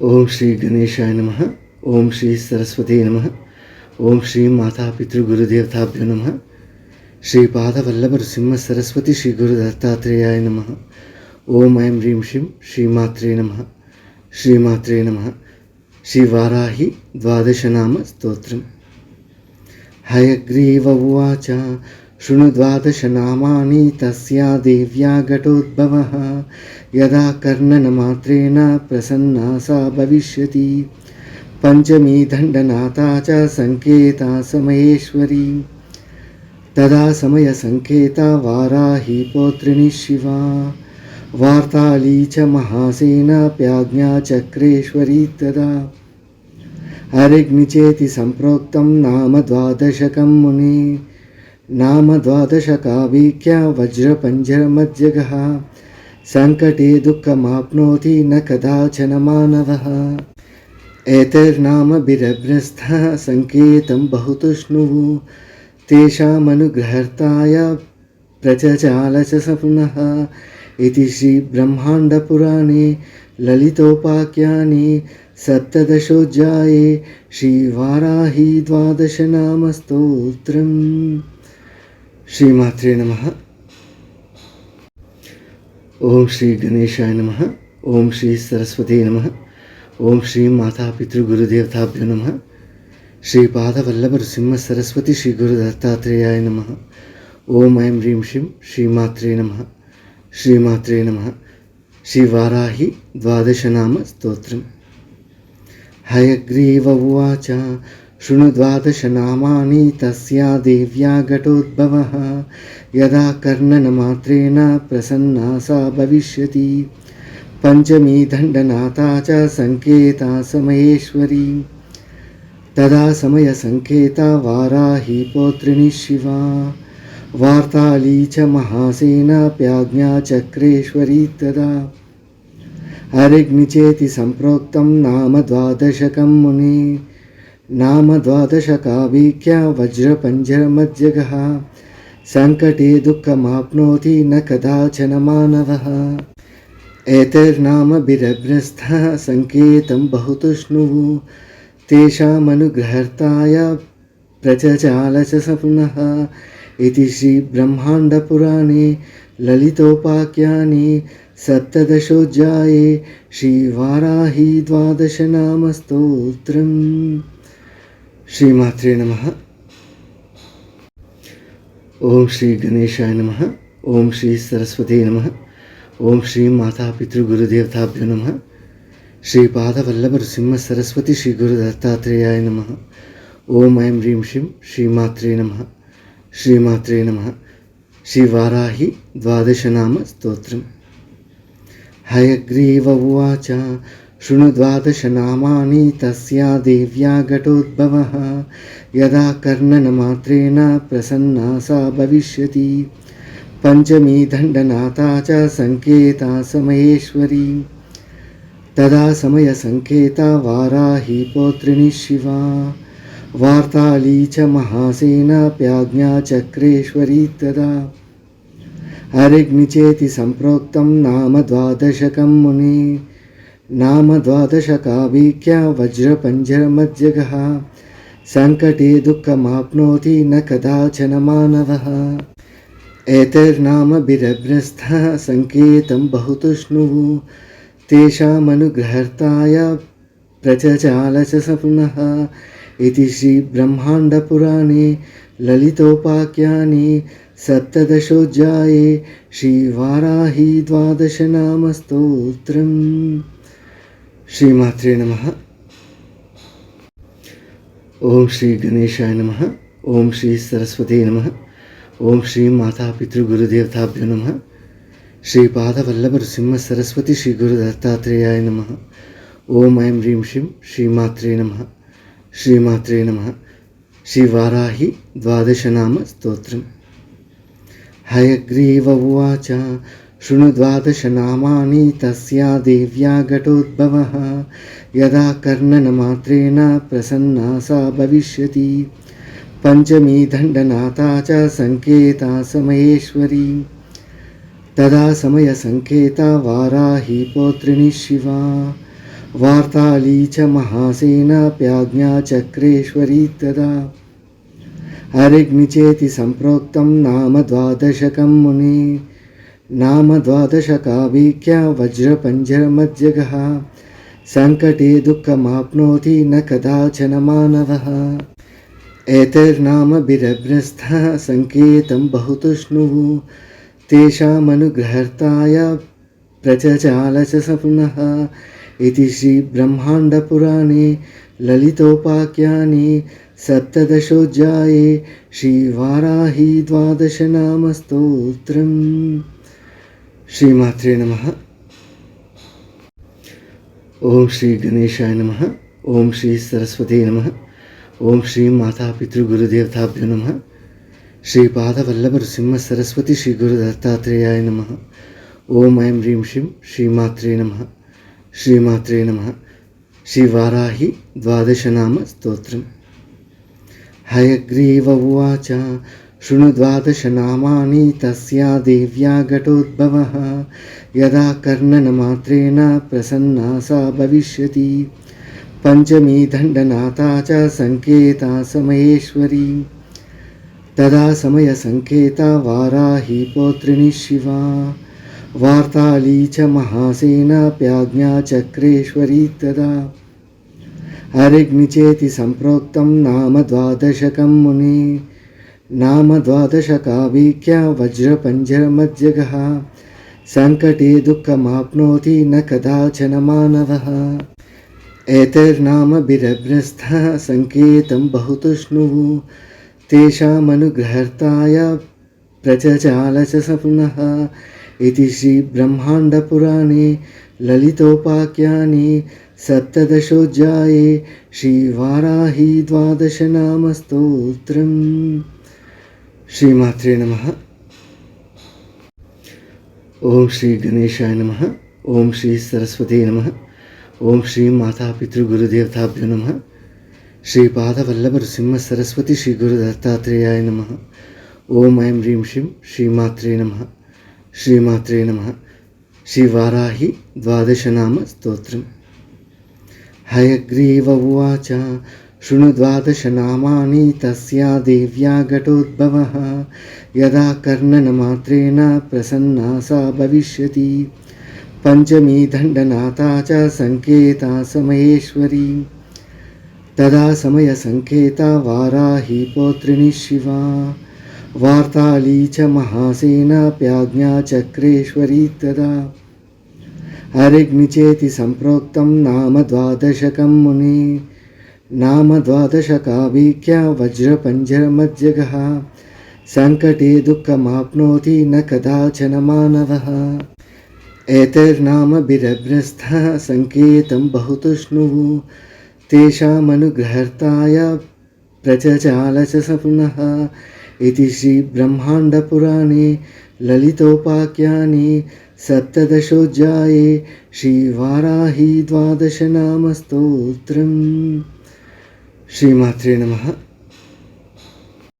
ఓం శ్రీ గణేశాయ నమ ఓం శ్రీ సరస్వతి నమ ఓం శ్రీ మాతాపితృగురుదేవతాభ్యో నమ శ్రీ పాదవల్లభ నృసింహ సరస్వతి శ్రీ గురు దత్తాత్రేయాయ నమ ఓం ఐం హ్రీం శ్రీం శ్రీమాత్రే నమ శ్రీమాత్రే నమ శ్రీ వారాహి ద్వాదశనామ స్తోత్రం. హయగ్రీవ ఉవాచ శృణు ద్వాదశనామాని తస్యా దేవ్యా ఘటోద్భవः యదా కర్ణనమాత్రేణ ప్రసన్నా సా భవిష్యతి పంచమీ దండనాథా చ సంకేతా సమయేశ్వరీ తదా సమయ సంకేత వారాహి పౌత్రిణి శివా వార్తాళీ చ మహాసేన ప్యాజ్ఞా చక్రేశ్వరీ తదా హరిగ్నిచేతి సంప్రోక్తం నామ ద్వాదశకం नाम द्वादशकावीख्या वज्रपञ्जरमज्जगः। सङ्कटे दुःखमाप्नोति न कदाचन मानवः। एतैर्नामभिरभ्रस्थः सङ्केतं बहुतुष्णुः। तेषामनुग्रहर्ताय प्रचचाल च सपुनः। इति श्रीब्रह्माण्डपुराणे ललितोपाख्याने सप्तदशोऽध्याये श्रीवाराही द्वादशनामस्तोत्रम्। శ్రీమాత్రే నమ. ఓం శ్రీ గణేశాయ నమ. ఓం శ్రీ సరస్వతి నమ. ఓం శ్రీ మాతాపితృగురుదేవతాభ్యో నమ. శ్రీ పాదవల్లభ నృసింహ సరస్వతి శ్రీ గురు దత్తాత్రేయాయ నమ. ఓం ఐం హ్రీం శ్రీం శ్రీమాత్రే నమ. శ్రీమాత్రే నమ. శ్రీ వారాహి ద్వాదశనామ స్తోత్రం. హయగ్రీవ ఉచ శృణు ద్వాదశనామాని తస్యా దేవ్యా ఘటోద్భవः యదా కర్ణనమాత్రేణ ప్రసన్నా సా భవిష్యతి పంచమీ దండనాథా చ సంకేతా సమయేశ్వరీ తదా సమయ సంకేత వారాహి పౌత్రిణి శివా వార్తాళీ చ మహాసేన ప్యాజ్ఞా చక్రేశ్వరీ తదా హరిగ్నిచేతి సంప్రోక్తం నామ ద్వాదశకం नाम द्वादश द्वादशकाभिख्या वज्रपञ्जरमज्जगः। सङ्कटे दुःखमाप्नोति न कदाचन मानवः। एतैर्नामभिरभ्रस्थः सङ्केतं बहुतुष्णुः। तेषामनुग्रहर्ताय प्रचचाल च सपुनः। इति श्रीब्रह्माण्डपुराणे ललितोपाख्याने सप्तदशोऽध्याये श्रीवाराही द्वादशनामस्तोत्रम्। శ్రీమాత్రే నమ. ఓం శ్రీ గణేశాయ నమ. ఓం శ్రీ సరస్వతి నమ. ఓం శ్రీ మాతాపితృగురుదేవతాభ్యో నమ. శ్రీ పాదవల్లభ నృసింహ సరస్వతి శ్రీ గురు దత్తాత్రేయాయ నమ. ఓం ఐం హ్రీం శ్రీం శ్రీమాత్రే నమ. శ్రీమాత్రే నమ. శ్రీ వారాహి ద్వాదశనామ స్తోత్రం. హయగ్రీవ ఉచ శృణు ద్వాదశనామాని తస్యా దేవ్యా ఘటోద్భవः యదా కర్ణనమాత్రేణ ప్రసన్నా సా భవిష్యతి పంచమీ దండనాథా చ సంకేతా సమయేశ్వరీ తదా సమయ సంకేత వారాహి పౌత్రిణి శివా వార్తాళీ చ మహాసేన ప్యాజ్ఞా చక్రేశ్వరీ తదా హరిగ్నిచేతి సంప్రోక్తం నామ ద్వాదశకం नाम द्वादशकाभिख्या वज्रपञ्जरमज्जगः। सङ्कटे दुःखमाप्नोति न कदाचन मानवः। एतैर्नामभिरभ्रस्थः सङ्केतं बहुतुष्णुः। तेषामनुग्रहर्ताया प्रचचालचसप्नः इति श्रीब्रह्माण्डपुराणे ललितोपाख्याने सप्तदशोऽध्याये श्रीवाराही द्वादशनामस्तोत्रम्। శ్రీమాత్రే నమ. ఓం శ్రీ గణేశాయ నమ. ఓం శ్రీ సరస్వతి నమ. ఓం శ్రీ మాతాపితృగురుదేవతాభ్యో నమ. శ్రీ పాదవల్లభ నృసింహ సరస్వతి శ్రీ గురు దత్తాత్రేయాయ నమ. ఓం ఐం హ్రీం శ్రీం శ్రీమాత్రే నమ. శ్రీమాత్రే నమ. శ్రీ వారాహి ద్వాదశనామ స్తోత్రం. హయగ్రీవ ఉచ शृणु द्वादशनामानि तस्या देव्या घटोद्भवः यदा कर्णनमात्रेण प्रसन्ना सा भविष्यति पञ्चमी दण्डनाथा च सङ्केता समयेश्वरी तदा समयसङ्केता वाराही पौत्रिणी शिवा वार्ताली च महासेना प्याज्ञा चक्रेश्वरी तदा हरिग्निचेति सम्प्रोक्तं नाम द्वादशकं मुने नाम द्वादशकावीक्या वज्रपञ्जरमज्जगः। सङ्कटे दुःखमाप्नोति न कदाचन मानवः। एतैर्नामभिरभ्रस्थः सङ्केतं बहुतुष्णुः। तेषामनुग्रहर्ताय प्रचचाल च स पुनः इति श्रीब्रह्माण्डपुराणे ललितोपाख्याने सप्तदशोऽध्याये श्रीवाराही द्वादशनामस्तोत्रम्। శ్రీమాత్రే నమ. ఓం శ్రీ గణేశాయ నమ. ఓం శ్రీ సరస్వతి నమ. ఓం శ్రీ మాతాపితృగురుదేవతాభ్యో నమ. శ్రీపాదవల్లభ నృసింహ సరస్వతి శ్రీ గురు దత్తాత్రేయాయ నమ. ఓం ఐం హ్రీం శ్రీం శ్రీమాత్రే నమ. శ్రీమాత్రే నమ. శ్రీ వారాహి ద్వాదశనామ స్తోత్రం. హయగ్రీవ ఉచ శృణు ద్వాదశనామాని తస్యా దేవ్యా ఘటోద్భవः యదా కర్ణనమాత్రేణ ప్రసన్నా సా భవిష్యతి పంచమీ దండనాథా చ సంకేతా సమయేశ్వరీ తదా సమయ సంకేత వారాహి పౌత్రిణి శివా వార్తాళీ చ మహాసేనాప్యాజ్ఞా చక్రేశ్వరీ తదా హరిగ్నిచేతి సంప్రోక్తం నామ ద్వాదశకం ముని नाम द्वादशकाभिख्या वज्रपञ्जरमज्जगः। सङ्कटे दुःखमाप्नोति न कदाचन मानवः। एतैर्नामभिरभ्रस्थः सङ्केतं बहुतुष्णुः। तेषामनुग्रहर्ताय प्रचचाल च सपुनः। इति श्रीब्रह्माण्डपुराणे ललितोपाख्याने सप्तदशोऽध्याये श्रीवाराही द्वादशनामस्तोत्रम्। శ్రీమాత్రే నమ. ఓం శ్రీ గణేశాయ నమ. ఓం శ్రీ సరస్వతి నమ. ఓం శ్రీ మాతా నమ. శ్రీ శ్రీపాదవల్లభ నృసింహ సరస్వతి శ్రీ గురు దత్తాత్రేయాయ నమ. ఓం ఐం హ్రీం శ్రీం శ్రీమాత్రే నమ. శ్రీమాత్రే నమ. శ్రీ వారాహి ద్వాదశనామ స్తోత్రం. హయగ్రీవ ఉవాచ शृणु द्वादशनामानि तस्या देव्या घटोद्भवः यदा कर्णनमात्रेण प्रसन्ना सा भविष्यति पञ्चमी दण्डनाथा च सङ्केता समयेश्वरी तदा समयसङ्केता वाराही पौत्रिणि शिवा वार्ताली च महासेनाप्याज्ञा चक्रेश्वरी तदा हरिग्निचेति सम्प्रोक्तं नाम द्वादशकं मुनि नाम द्वादशकावीक्या वज्रपञ्जरमज्जगः सङ्कटे दुःखमाप्नोति न कदाचन मानवः एतैर्नामभिरभ्रस्थः सङ्केतं बहुतुष्णुः तेषामनुग्रहर्ताय प्रचचाल च स पुनः इति श्रीब्रह्माण्डपुराणे ललितोपाख्याने सप्तदशोऽध्याये श्रीवाराही द्वादशनामस्तोत्रम् శ్రీమాత్రే నమ